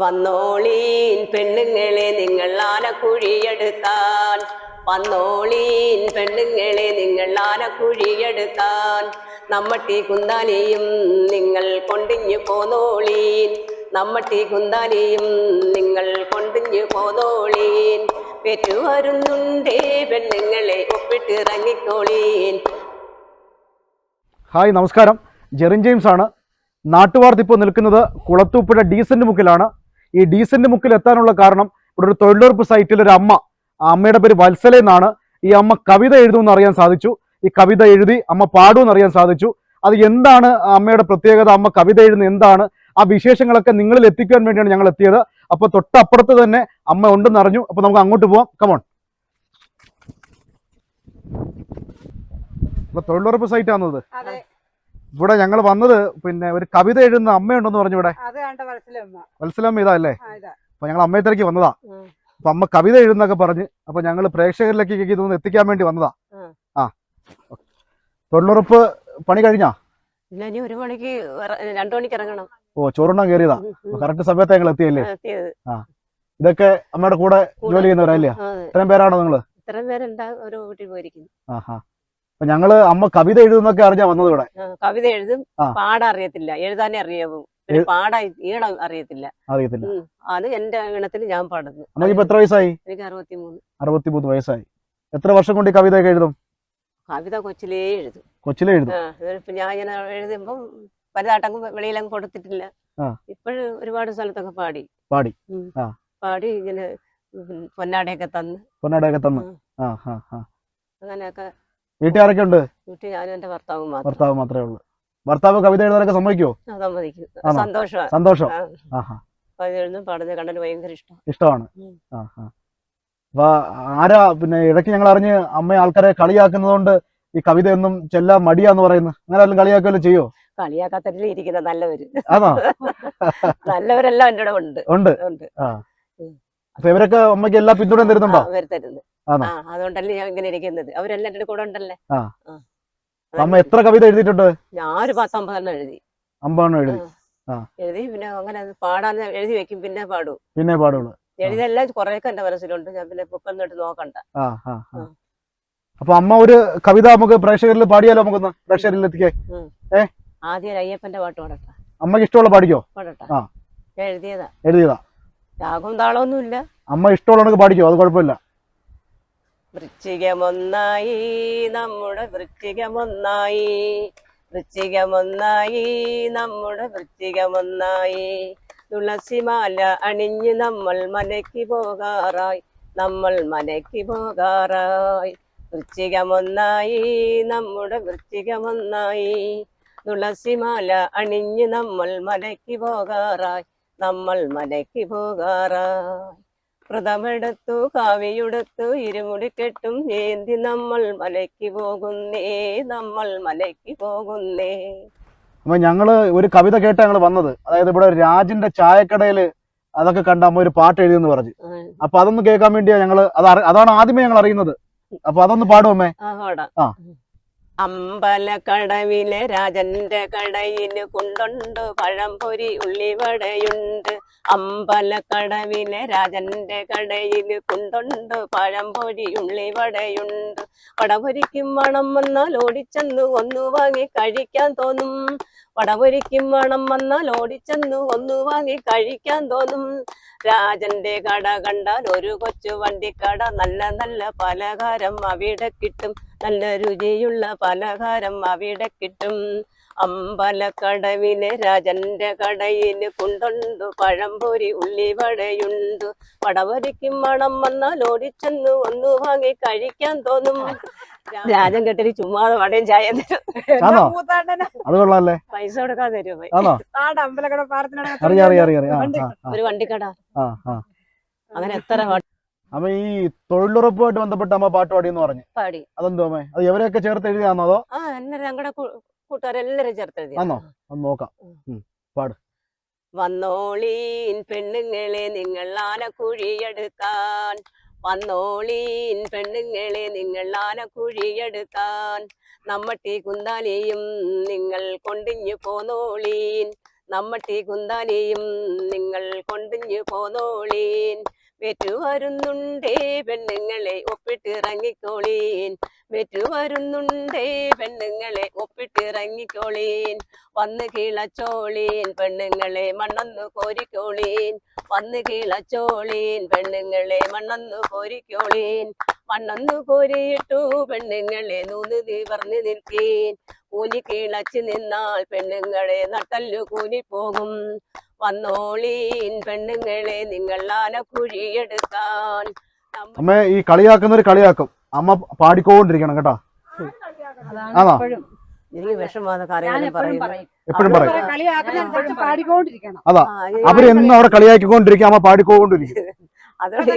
വന്നോളീൻ പെണ്ണുങ്ങളെ നിങ്ങൾ ആനക്കുഴിയെടുത്താൻ. വന്നോളീൻ പെണ്ണുങ്ങളെ നിങ്ങൾ ആനക്കുഴിയെടുത്താൻ. നമ്മട്ടി കുന്താലിയും നിങ്ങൾ കൊണ്ടിഞ്ഞു പോന്നോളീൻ. നമ്മട്ടി കുന്താലിയും നിങ്ങൾ കൊണ്ടിഞ്ഞു പോന്നോളീൻ. പെറ്റുവരുന്നുണ്ടേ പെണ്ണുങ്ങളെ ഒപ്പിട്ടിറങ്ങിക്കോളീൻ. ഹായ് നമസ്കാരം. ജെറിൻ ജെയിംസ് ആണ് നാട്ടുവാർത്തിപ്പോൾ നിൽക്കുന്നത് കുളത്തൂപ്പുഴ ഡീസന്റ് മുക്കിലാണ്. ഈ ഡീസന്റ് മുക്കിൽ എത്താനുള്ള കാരണം ഇവിടെ ഒരു തൊഴിലുറപ്പ് സൈറ്റിൽ ഒരു അമ്മ അമ്മയുടെ പേര് വത്സല എന്നാണ്. ഈ അമ്മ കവിത എഴുതുമെന്ന് അറിയാൻ സാധിച്ചു. ഈ കവിത എഴുതി അമ്മ പാടുമെന്ന് അറിയാൻ സാധിച്ചു. അത് എന്താണ് അമ്മയുടെ പ്രത്യേകത? അമ്മ കവിത എഴുതുന്നത് എന്താണ്? ആ വിശേഷങ്ങളൊക്കെ നിങ്ങളിൽ എത്തിക്കാൻ വേണ്ടിയാണ് ഞങ്ങൾ എത്തിയത്. അപ്പൊ തൊട്ടപ്പുറത്ത് തന്നെ അമ്മ ഉണ്ടെന്ന് അറിഞ്ഞു. അപ്പൊ നമുക്ക് അങ്ങോട്ട് പോവാം. കമോൺ തൊഴിലുറപ്പ് സൈറ്റ് ആണത് ഇവിടെ ഞങ്ങൾ വന്നത് പിന്നെ ഒരു കവിത എഴുതുന്ന അമ്മയുണ്ടെന്ന് പറഞ്ഞു ഇവിടെ. വത്സലമ്മ. ഇതാ അല്ലേ? അപ്പൊ ഞങ്ങൾ അമ്മയെ തിരക്കി വന്നതാ. അപ്പൊ അമ്മ കവിത എഴുതുന്നൊക്കെ പറഞ്ഞ് അപ്പൊ ഞങ്ങൾ പ്രേക്ഷകരിലേക്ക് ഇതൊന്ന് എത്തിക്കാൻ വേണ്ടി വന്നതാ. ആ. തൊഴിലുറപ്പ് പണി കഴിഞ്ഞാ? ഇനി ഒരു മണിക്ക് രണ്ടു മണിക്ക് ഇറങ്ങണം. ഓ ചോറുണ്ണാൻ കയറിയതാ കറക്റ്റ് സമയത്ത് ഞങ്ങൾ എത്തിയല്ലേ? ആ, ഇതൊക്കെ അമ്മയുടെ കൂടെ ജോലി ചെയ്യുന്നവരല്ലേ? ഇത്രയും പേരാണോ നിങ്ങൾ? ഇത്രയും പേരുണ്ടാ ഒരു വീട്ടിൽ പോയിരിക്കുന്നു. ആഹാ. അപ്പൊ ഞങ്ങൾ അമ്മ കവിത എഴുതുന്നൊക്കെ അറിഞ്ഞാ വന്നത് ഇവിടെ കവിത എഴുതും പാടാ പാടാൻ അറിയത്തില്ല. എഴുതാനേ അറിയാവൂ പാടാൻ ഈണം അറിയത്തില്ല. അറിയത്തില്ല. അത് എന്റെ ഈണത്തിൽ ഞാൻ പാടുന്നു. അമ്മയ്ക്ക് ഇപ്പൊ എത്ര വയസ്സായി? എനിക്ക് അറുപത്തിമൂന്ന്. അറുപത്തിമൂന്ന് വയസ്സായി. എത്ര വർഷം കൊണ്ട് കവിതയൊക്കെ എഴുതും? കവിത കൊച്ചിലേ എഴുതും. കൊച്ചിലേ എഴുതും. ഞാൻ ഇങ്ങനെ എഴുതുമ്പം വലുതാട്ടങ്ങ് വെളിയിലങ്ങ് കൊടുത്തിട്ടില്ല. ഇപ്പോഴും ഒരുപാട് സ്ഥലത്തൊക്കെ പാടി. പാടി. പാടി ഇങ്ങനെ പൊന്നാടയൊക്കെ തന്ന്. പൊന്നാടയൊക്കെ തന്ന്. ഉം. ആ ആരൊക്കെ ഉണ്ട് വീട്ടിൽ ഞാനും എന്റെ ഭർത്താവും മാത്രം. ഭർത്താവ് മാത്രമേ ഉള്ളൂ. ഭർത്താവ് കവിത എഴുതാനൊക്കെ സമ്മതിക്കോ. സമ്മതിക്കും സന്തോഷം. ആഹാ. കവിത എഴുതും പാടുന്നത് കണ്ടാൽ ഭയങ്കര ഇഷ്ടം. ഇഷ്ടമാണ്. അപ്പൊ ആരാ പിന്നെ ഇടയ്ക്ക് ഞങ്ങൾ അറിഞ്ഞ് അമ്മ ആൾക്കാരെ കളിയാക്കുന്നതുകൊണ്ട് ഈ കവിതയൊന്നും ചെല്ലാൻ മടിയാന്ന് പറയുന്നു. അങ്ങനെ ആരും കളിയാക്കുകയല്ലോ ചെയ്യോ? കളിയാക്കാത്ത ഇരിക്കുന്ന നല്ലവര്. ആണോ? നല്ലവരെല്ലാം എന്റെ ഉണ്ട്. ഉണ്ട്. ഉണ്ട്. അപ്പൊ ഇവരൊക്കെ അമ്മയ്ക്ക് എല്ലാ പിന്തുണയും തരുന്നുണ്ടോ? അവർ തരുന്നത് ആണോ? ആ അതുകൊണ്ടല്ലേ ഞാൻ ഇങ്ങനെ ഇരിക്കുന്നത്. അവരെല്ലാം എന്റെ കൂടെ ഉണ്ടല്ലേ? ആ. ആ. അമ്മ എത്ര കവിത എഴുതിയിട്ടുണ്ട്? ഞാൻ ഒരു പത്തൊമ്പതെണ്ണം എഴുതി. അമ്പതെണ്ണം എഴുതി. എഴുതി പിന്നെ അങ്ങനെ അത് എഴുതി വെക്കും പിന്നെ പാടൂ. പിന്നെ പാടുള്ളൂ. എഴുതിയെല്ലാം കുറെയൊക്കെ എന്റെ മനസ്സിലുണ്ട്. ഞാൻ പിന്നെ ബുക്കൊന്നും എടുത്ത് നോക്കണ്ട. ആ ആ ആ. ആ. അപ്പൊ അമ്മ ഒരു കവിത നമുക്ക് പ്രേക്ഷകരിൽ പാടിയാലോ നമുക്കൊന്ന് പ്രേക്ഷകരിൽ എത്തിക്കേ? ആദ്യം ഒരു അയ്യപ്പന്റെ പാട്ട് പാടട്ടെ. അമ്മയ്ക്ക് ഇഷ്ടമുള്ള പാടിക്കോ? പാടട്ടെ. ആ. ഞാൻ എഴുതിയതാ. എഴുതിയതാ. രാഗവും താളമൊന്നുമില്ല അമ്മ ഇഷ്ടമുള്ളവർക്ക് പാടിക്കോ? അത് കുഴപ്പമില്ല. വൃശ്ചികമൊന്നായി നമ്മുടെ വൃശ്ചികമൊന്നായി. വൃശ്ചികമൊന്നായി നമ്മുടെ വൃശ്ചികമൊന്നായി. തുളസിമാല അണിഞ്ഞ് നമ്മൾ മലയ്ക്ക് പോകാറായി നമ്മൾ മലയ്ക്ക് പോകാറായി. വൃശ്ചികമൊന്നായി നമ്മുടെ വൃശ്ചികമൊന്നായി. തുളസിമാല അണിഞ്ഞ് നമ്മൾ മലയ്ക്ക് പോകാറായി നമ്മൾ മലയ്ക്ക് പോകാറായി. വ്രതമെടുത്തു കാവിയുടുത്തു ഇരുമുടിക്കെട്ടും ഏന്തി നമ്മൾ മലയ്ക്ക് പോകുന്നേ നമ്മൾ മലയ്ക്ക് പോകുന്നേ. അപ്പൊ ഞങ്ങൾ ഒരു കവിത കേട്ട ഞങ്ങൾ വന്നത്. അതായത് ഇവിടെ രാജിന്റെ ചായക്കടയിൽ അതൊക്കെ കണ്ട അമ്മ ഒരു പാട്ട് എഴുതിയെന്ന് പറഞ്ഞു. അപ്പൊ അതൊന്ന് കേൾക്കാൻ വേണ്ടിയാ ഞങ്ങൾ അതാണ് ആദ്യമേ ഞങ്ങൾ അറിയുന്നത്. അപ്പൊ അതൊന്ന് പാടും അമ്മേ? ആ. അമ്പലക്കടവിലെ രാജന്റെ കടയിൽ കുണ്ടുണ്ട് പഴംപൊരി ഉള്ളിവടയുണ്ട്. അമ്പലക്കടവിലെ രാജന്റെ കടയിൽ കുണ്ടുണ്ട് പഴംപൊരി ഉള്ളിവടയുണ്ട്. വടപൊരിക്കും മണം വന്നാൽ ഓടിച്ചെന്ന് ഒന്നു വാങ്ങി കഴിക്കാൻ തോന്നും. വടപൊരിക്കും മണം വന്നാൽ ഓടിച്ചെന്നു ഒന്നു വാങ്ങി കഴിക്കാൻ തോന്നും. രാജന്റെ കട കണ്ടാൽ ഒരു കൊച്ചു വണ്ടിക്കട നല്ല നല്ല പലഹാരം അവിടെ കിട്ടും. നല്ല രുചിയുള്ള പലഹാരം അവിടെ കിട്ടും. അമ്പലക്കടവിലെ രാജന്റെ കടയിൽ കുണ്ടുണ്ടു പഴംപൊരി ഉള്ളിവടയുണ്ട്. പടവരിക്കും മണം വന്നാൽ ഓടിച്ചെന്നു ഒന്നു വാങ്ങി കഴിക്കാൻ തോന്നും. രാജൻ കെട്ടിന് ചുമ്മാതെ വടയും ചായ? അത് കൊള്ളാല്ലേ? പൈസ കൊടുക്കാതെ തരുമോ ഒരു വണ്ടിക്കട. ആ ആ. അങ്ങനെ എത്ര അമ്മ ഈ തൊഴിലുറപ്പുമായിട്ട് ബന്ധപ്പെട്ട് അമ്മ പാട്ട് പാടിയെന്ന് പറഞ്ഞു. പാടി. അതെന്തോ അമ്മേ? അത് എവരെയൊക്കെ ചേർത്ത് എഴുതിയാണോ അതോ? ആ എന്നെ ഞങ്ങളുടെ കൂട്ടുകാരെല്ലാരും ചേർത്ത് ഒന്ന് നോക്കാം. പാട്. വന്നോളീൻ പെണ്ണുങ്ങളെ നിങ്ങൾ ആന ആനക്കുഴിയെടുക്കാൻ വന്നോളീൻ പെണ്ണുങ്ങളെ നിങ്ങൾ ആനക്കുഴിയെടുക്കാൻ നമ്മട്ടി കുന്താലിയും നിങ്ങൾ കൊണ്ടിഞ്ഞു പോന്നോളീൻ. നമ്മട്ടി കുന്താലിയും നിങ്ങൾ കൊണ്ടിഞ്ഞു പോന്നോളീൻ. വെറ്റു വരുന്നുണ്ടേ പെണ്ണുങ്ങളെ ഒപ്പിട്ടിറങ്ങിക്കോളീൻ. വെറ്റു വരുന്നുണ്ടേ പെണ്ണുങ്ങളെ ഒപ്പിട്ടിറങ്ങിക്കോളീൻ. വന്ന് കിളച്ചോളീൻ പെണ്ണുങ്ങളെ മണ്ണൊന്നു കോരിക്കോളീൻ. വന്ന് കീളച്ചോളീൻ പെണ്ണുങ്ങളെ മണ്ണൊന്നു കോരിക്കോളീൻ. മണ്ണൊന്നു കോരിയിട്ടു പെണ്ണുങ്ങളെ നൂന്ന് തീവർന്ന് നിൽക്കീൻ. കൂനി കീളച്ച് നിന്നാൽ പെണ്ണുങ്ങളെ നട്ടല്ലു കൂനിപ്പോകും. വന്നോളീൻ പെണ്ണുങ്ങളെ നിങ്ങൾ ആനക്കുഴിയെടുക്കാൻ കുഴിയെടുക്കാൻ. അമ്മ ഈ കളിയാക്കുന്നവർ കളിയാക്കും. അമ്മ പാടിക്കോണ്ടിരിക്കണം കേട്ടോ. ആണോ? എനിക്ക് കാര്യങ്ങളും എപ്പോഴും പറയും. എപ്പോഴും പറയും. കളിയാക്കുന്ന പാടിക്കൊണ്ടിരിക്കണം. അതാ ആ, അവർ എന്നും അവിടെ കളിയാക്കിക്കൊണ്ടിരിക്കും അമ്മ പാടിക്കൊണ്ടിരിക്കും. അതൊന്നും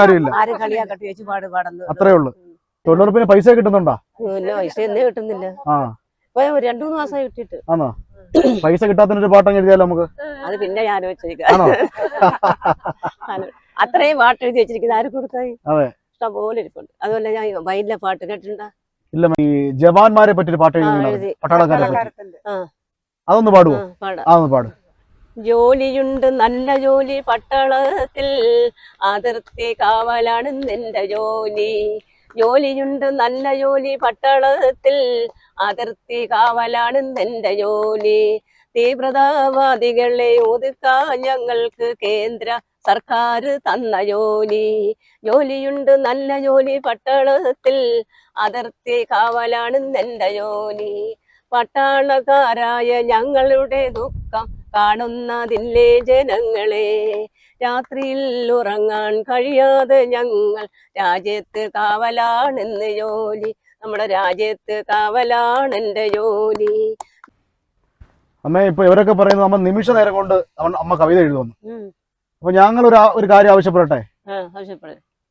കാര്യമില്ല. ആരും കളിയാക്കട്ടെ ചേച്ചി പാട് പാടുന്നു അത്രേ ഉള്ളൂ. തൊഴിലുറപ്പിന് പൈസ കിട്ടുന്നുണ്ടോ? പൈസ എന്നേ കിട്ടുന്നില്ല. ആ. ഇപ്പൊ ഒരു രണ്ടു മൂന്ന് മാസം കിട്ടിയിട്ട്. ആണോ പൈസ കിട്ടാത്തതിനൊരു പാട്ടം എഴുതിയാലോ നമുക്ക്? അത് പിന്നെ ഞാൻ ആണോ? അത്രയും പാട്ട് എഴുതി വെച്ചിരിക്കുന്നത് ആര് കൊടുക്കായി. ഇഷ്ടം പോലെ ഇരിപ്പുണ്ട്. അതുപോലെ ഞാൻ വയലിലെ പാട്ട് കേട്ടിട്ടുണ്ടാ? ഇല്ല ഈ ജവാന്മാരെ പറ്റിയൊരു പാട്ട് എഴുതി. പട്ടാളക്കാരെ പറ്റി. അതൊന്ന് പാടുവോ? അതൊന്ന് പാട്. ജോലിയുണ്ട് നല്ല ജോലി പട്ടാളത്തിൽ അതിർത്തി കാവലാണ് നിന്റെ ജോലി. ജോലിയുണ്ട് നല്ല ജോലി പട്ടാളത്തിൽ അതിർത്തി കാവലാണ് നിന്റെ ജോലി. തീവ്രതാവാദികളെ ഒതുക്കാൻ ഞങ്ങൾക്ക് കേന്ദ്ര സർക്കാർ തന്ന ജോലി. ജോലിയുണ്ട് നല്ല ജോലി. പട്ടാളത്തിൽ അതിർത്തി കാവലാണ് നിന്റെ ജോലി. പട്ടാളക്കാരായ ഞങ്ങളുടെ ദുഃഖം കാണുന്നതില്ലേ ജനങ്ങളെ? രാത്രിയിൽ ഉറങ്ങാൻ കഴിയാതെ ഞങ്ങൾ രാജ്യത്ത് കാവലാണെന്ന് ജോലി. നമ്മുടെ രാജ്യത്ത് കാവലാണെന്റെ ജോലി. അമ്മ ഇപ്പൊ ഇവരൊക്കെ പറയുന്നത് നമ്മൾ നിമിഷ നേരം കൊണ്ട് അമ്മ കവിത എഴുതുന്നു. അപ്പൊ ഞങ്ങൾ ഒരു ഒരു കാര്യം ആവശ്യപ്പെടട്ടെ?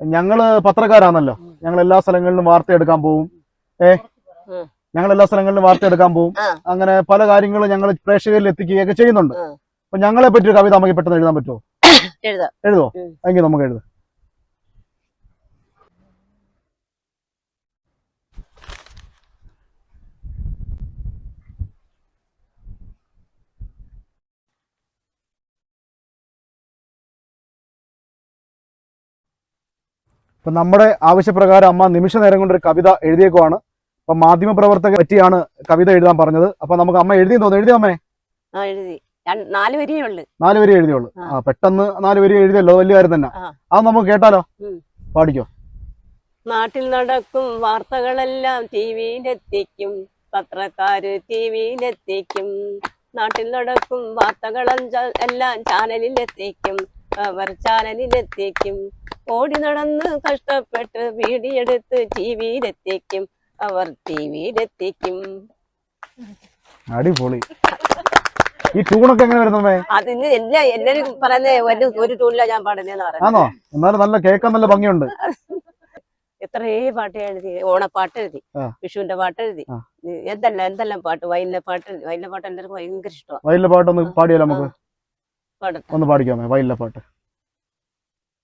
ഞങ്ങൾ പത്രക്കാരാണല്ലോ. ഞങ്ങൾ എല്ലാ സ്ഥലങ്ങളിലും വാർത്ത എടുക്കാൻ പോവും. ഏ? ഞങ്ങൾ എല്ലാ സ്ഥലങ്ങളിലും വാർത്ത എടുക്കാൻ പോവും അങ്ങനെ പല കാര്യങ്ങളും ഞങ്ങൾ പ്രേക്ഷകരിൽ എത്തിക്കുകയൊക്കെ ചെയ്യുന്നുണ്ട്. അപ്പൊ ഞങ്ങളെ പറ്റി ഒരു കവിത നമുക്ക് പെട്ടെന്ന് എഴുതാൻ പറ്റുമോ? എഴുതാം. എഴുതോ? എങ്കിൽ നമുക്ക് എഴുതാം. ഇപ്പൊ നമ്മുടെ ആവശ്യപ്രകാരം അമ്മ നിമിഷ നേരം കൊണ്ട് ഒരു കവിത എഴുതിയേക്കുവാണ്. അപ്പൊ മാധ്യമപ്രവർത്തക പറ്റിയാണ് കവിത എഴുതാൻ പറഞ്ഞത്. അപ്പൊ നമുക്ക് അമ്മ എഴുതി തോന്നുന്നു. എഴുതി അമ്മേ? എഴുതി. നാല് വരിയേ ഉള്ളു. നാല് വരി എഴുതിയുള്ളൂ. ആ. പെട്ടെന്ന് നാല് വരി എഴുതിയല്ലോ. വലിയ കാര്യം തന്നെ. അത് നമുക്ക് കേട്ടാലോ? പാടിക്കോ? നാട്ടിൽ നടക്കും വാർത്തകളെല്ലാം ടി വിയിലെത്തിക്കും. പത്രക്കാര് ടി വിയിലെത്തിക്കും. നാട്ടിൽ നടക്കും വാർത്തകളെല്ലാം എല്ലാം ചാനലിലെത്തിക്കും. അവർ ചാനലിലെത്തിക്കും. ഓടി നടന്ന് കഷ്ടപ്പെട്ട് വീടിയെടുത്ത് ടി വിയിലെത്തിക്കും. അവർ ടി വിയിലെത്തിക്കും. അടിപൊളി. ഈ ട്യൂണൊക്കെ എങ്ങനെ വരുന്നേ അതിന് എല്ലാ എല്ലാരും പറയുന്നേ ഒരു ഒരു ട്യൂണിലാ ഞാൻ പാടുന്നേന്ന് പറയുന്നത് ആണോ? എന്നാലും നല്ല കേൾക്കാൻ നല്ല ഭംഗിയുണ്ട്. എത്രയേ പാട്ട് എഴുതി ഓണപ്പാട്ട് എഴുതി. വിഷുവിന്റെ പാട്ട് എഴുതി. എന്തെല്ലാം എന്തെല്ലാം പാട്ട്? വയലിലെ പാട്ട് എഴുതി. വയലിലെ പാട്ട് എല്ലാവർക്കും ഭയങ്കര ഇഷ്ടമാണ് വയലിലെ പാട്ടൊന്ന് പാടിയാലോ നമുക്ക്? പാടട്ടെ. ഒന്ന് പാടിക്കാമേ? വയലിലെ പാട്ട്.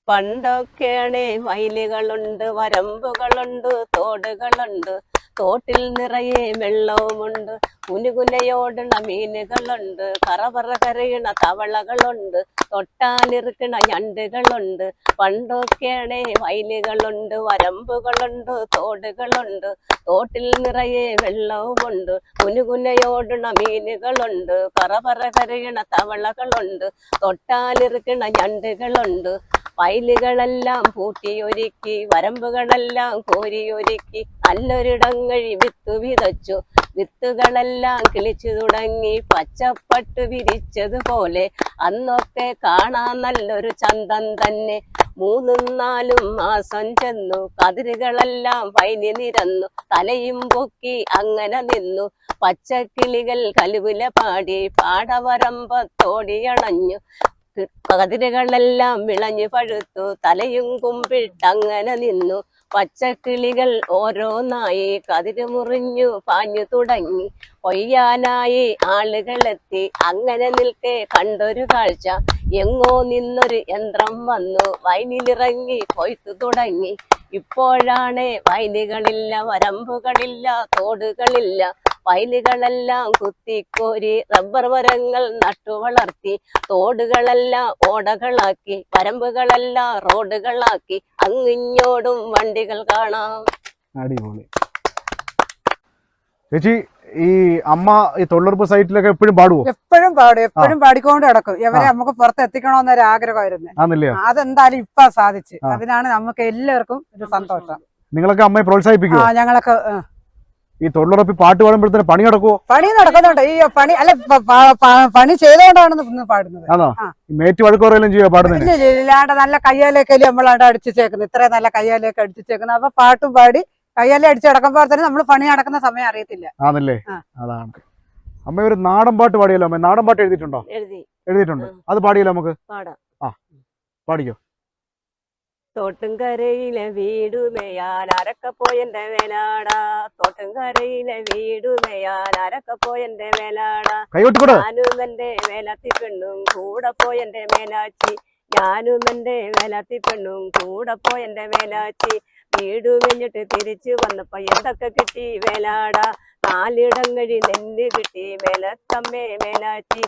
പണ്ടൊക്കെയാണേ വയലുകളുണ്ട് വരമ്പുകളുണ്ട് തോടുകളുണ്ട്. തോട്ടിൽ നിറയെ വെള്ളവുമുണ്ട്. കുനുകുനയോടുള്ള മീനുകളുണ്ട്. കറപറ കരയണ തവളകളുണ്ട്. തൊട്ടാലിറുക്കണ ഞണ്ടുകളുണ്ട്. പണ്ടൊക്കെയാണേ വയലുകളുണ്ട് വരമ്പുകളുണ്ട് തോടുകളുണ്ട്. തോട്ടിൽ നിറയെ വെള്ളവുമുണ്ട്. കുനുകുനയോടുള്ള മീനുകളുണ്ട്. കറപറ കരയണ തവളകളുണ്ട്. തൊട്ടാലിറുക്കണ ഞണ്ടുകളുണ്ട്. വയലുകളെല്ലാം പൂട്ടിയൊരുക്കി വരമ്പുകളെല്ലാം കോരിയൊരുക്കി നല്ലൊരിടങ്ങഴി വിത്തു വിതച്ചു. വിത്തുകളെല്ലാം കിളിച്ചു തുടങ്ങി പച്ചപ്പട്ട് വിരിച്ചതുപോലെ. അന്നൊക്കെ കാണാൻ നല്ലൊരു ചന്തം തന്നെ. മൂന്നും നാലും മാസം ചെന്നു. കതിരുകളെല്ലാം വൈനി നിരന്നു. തലയും പൊക്കി അങ്ങനെ നിന്നു. പച്ചക്കിളികൾ കലുവില പാടി പാടവരമ്പത്തോടിയണഞ്ഞു കതിരുകളെല്ലാം വിളഞ്ഞു പഴുത്തു തലയും കുമ്പിട്ടങ്ങനെ നിന്നു. പച്ചക്കിളികൾ ഓരോന്നായി കതിര് മുറിഞ്ഞു പാഞ്ഞു തുടങ്ങി. കൊയ്യാനായി ആളുകളെത്തി അങ്ങനെ നിൽക്കെ കണ്ടൊരു കാഴ്ച. എങ്ങോ നിന്നൊരു യന്ത്രം വന്നു. വൈനിലിറങ്ങി കൊയ്ത്തു തുടങ്ങി. ഇപ്പോഴാണ് വയലുകളില്ല വരമ്പുകളില്ല തോടുകളില്ല. വയലുകളെല്ലാം കുത്തിക്കോരി റബ്ബർ മരങ്ങൾ നട്ടു വളർത്തി തോടുകളെല്ലാം ഓടകളാക്കി വരമ്പുകളെല്ലാം റോഡുകളാക്കി അങ്ങിഞ്ഞോടും വണ്ടികൾ കാണാം. അടിപൊളി. ചേച്ചി ഈ അമ്മ ഈ തൊഴിലുറപ്പ് സൈറ്റിലൊക്കെ എപ്പോഴും പാടുവോ? എപ്പോഴും പാടും എപ്പോഴും പാടിക്കൊണ്ട് കിടക്കും ഇവരെ നമുക്ക് പുറത്ത് എത്തിക്കണമെന്നൊരു ആഗ്രഹമായിരുന്നു അതെന്തായാലും ഇപ്പൊ സാധിച്ചു. അതിനാണ് നമുക്ക് എല്ലാവർക്കും ഒരു സന്തോഷം. നിങ്ങളൊക്കെ അമ്മയെ പ്രോത്സാഹിപ്പിക്കും ഞങ്ങളൊക്കെ. ഈ തൊഴിലുറപ്പ് പാട്ട് പാടുമ്പോഴത്തേന് പണി നടക്കുമോ പണി നടക്കുന്നുണ്ട്. ഈ പണി അല്ല പണി ചെയ്തുകൊണ്ടാണ് പാടുന്നത്. ആണോ. ഈ മേറ്റ് വഴക്കുറയെല്ലാം ചെയ്യുക പാടുന്നത് ഇല്ല, ഇല്ല, ഇല്ലാണ്ട് നല്ല കയ്യാലേക്ക് നമ്മളാണ്ട് അടിച്ചേക്കുന്നത് ഇത്രയും നല്ല കയ്യാലേക്ക് അടിച്ചേക്കുന്നത് അപ്പൊ പാട്ടും പാടി കയ്യാലെ അടിച്ചു കിടക്കുമ്പോൾ തന്നെ നമ്മൾ പണി നടക്കുന്ന സമയം അറിയത്തില്ല. ആണല്ലേ? അതാണ്. അമ്മ ഒരു നാടൻ പാട്ട് പാടിയല്ലോ അമ്മ? നാടൻ പാട്ട് എഴുതിയിട്ടുണ്ടോ? എഴുതി. എഴുതിയിട്ടുണ്ട്. അത് പാടിയല്ലോ നമുക്ക്? ആ. പാടിക്കോ? തോട്ടുംകരയിലെ വീടുമയാൽ അരക്ക പോയെന്റെ വേലാടാ തോട്ടുംകരയിലെ വീടുമയാൽ അരക്ക പോയന്റെ വേലാടാ ഞാനും എന്റെ വേലത്തി പെണ്ണും കൂടെ പോയന്റെ മേലാച്ചി. ഞാനും എന്റെ വേലത്തി പെണ്ണും കൂടെ പോയന്റെ മേലാച്ചി. വീട് കഴിഞ്ഞിട്ട് തിരിച്ചു വന്നപ്പോ എന്തൊക്കെ കിട്ടി വേലാടാ നാലിടം കഴി നെല്ല് കിട്ടി മേലത്തമ്മേ മേലാച്ചി.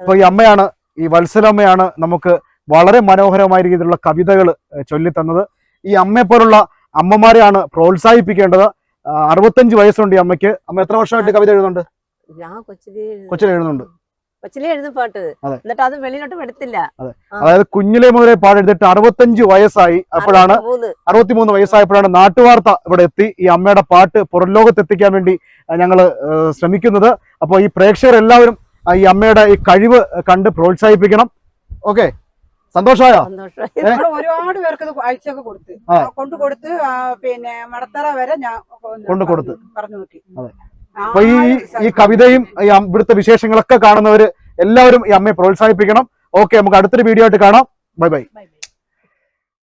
അപ്പൊ ഈ അമ്മയാണ് ഈ വത്സലമ്മയാണ് നമുക്ക് വളരെ മനോഹരമായ രീതിയിലുള്ള കവിതകൾ ചൊല്ലിത്തന്നത്. ഈ അമ്മയെ പോലുള്ള അമ്മമാരെയാണ് പ്രോത്സാഹിപ്പിക്കേണ്ടത്. അറുപത്തഞ്ച് വയസ്സുണ്ട് ഈ അമ്മയ്ക്ക്. അമ്മ എത്ര വർഷമായിട്ട് കവിത എഴുതുന്നുണ്ട്? ഞാൻ കൊച്ചിലെ എഴുതുന്നുണ്ട്. കൊച്ചിലെ എഴുതും പാട്ട്. അതെ. എന്നിട്ട് അത് വെളിയിലോട്ട് എടുത്തില്ല. അതായത് കുഞ്ഞിലെ മുതലേ പാടെഴുതിട്ട് അറുപത്തഞ്ച് വയസ്സായി അപ്പോഴാണ് മൂന്ന് അറുപത്തിമൂന്ന് വയസ്സായപ്പോഴാണ് നാട്ടുവാർത്ത ഇവിടെ എത്തി. ഈ അമ്മയുടെ പാട്ട് പുറം ലോകത്ത് എത്തിക്കാൻ വേണ്ടി ഞങ്ങൾ ശ്രമിക്കുന്നത്. അപ്പോൾ ഈ പ്രേക്ഷകർ എല്ലാവരും ഈ അമ്മയുടെ ഈ കഴിവ് കണ്ട് പ്രോത്സാഹിപ്പിക്കണം. ഓക്കെ. സന്തോഷമായോ? ഒരുപാട് പേർക്ക് ഇത് അയച്ചൊക്കെ കൊടുത്ത്. കൊണ്ടു കൊടുത്ത് പിന്നെ മടത്തറ വരെ ഞാൻ കൊണ്ട് കൊടുത്ത്. പറഞ്ഞു നോക്കി അതെ. അപ്പൊ ഈ ഈ കവിതയും ഈ ഇവിടുത്തെ വിശേഷങ്ങളൊക്കെ കാണുന്നവര് എല്ലാവരും ഈ അമ്മയെ പ്രോത്സാഹിപ്പിക്കണം. ഓക്കെ നമുക്ക് അടുത്തൊരു വീഡിയോ ആയിട്ട് കാണാം. Bye bye.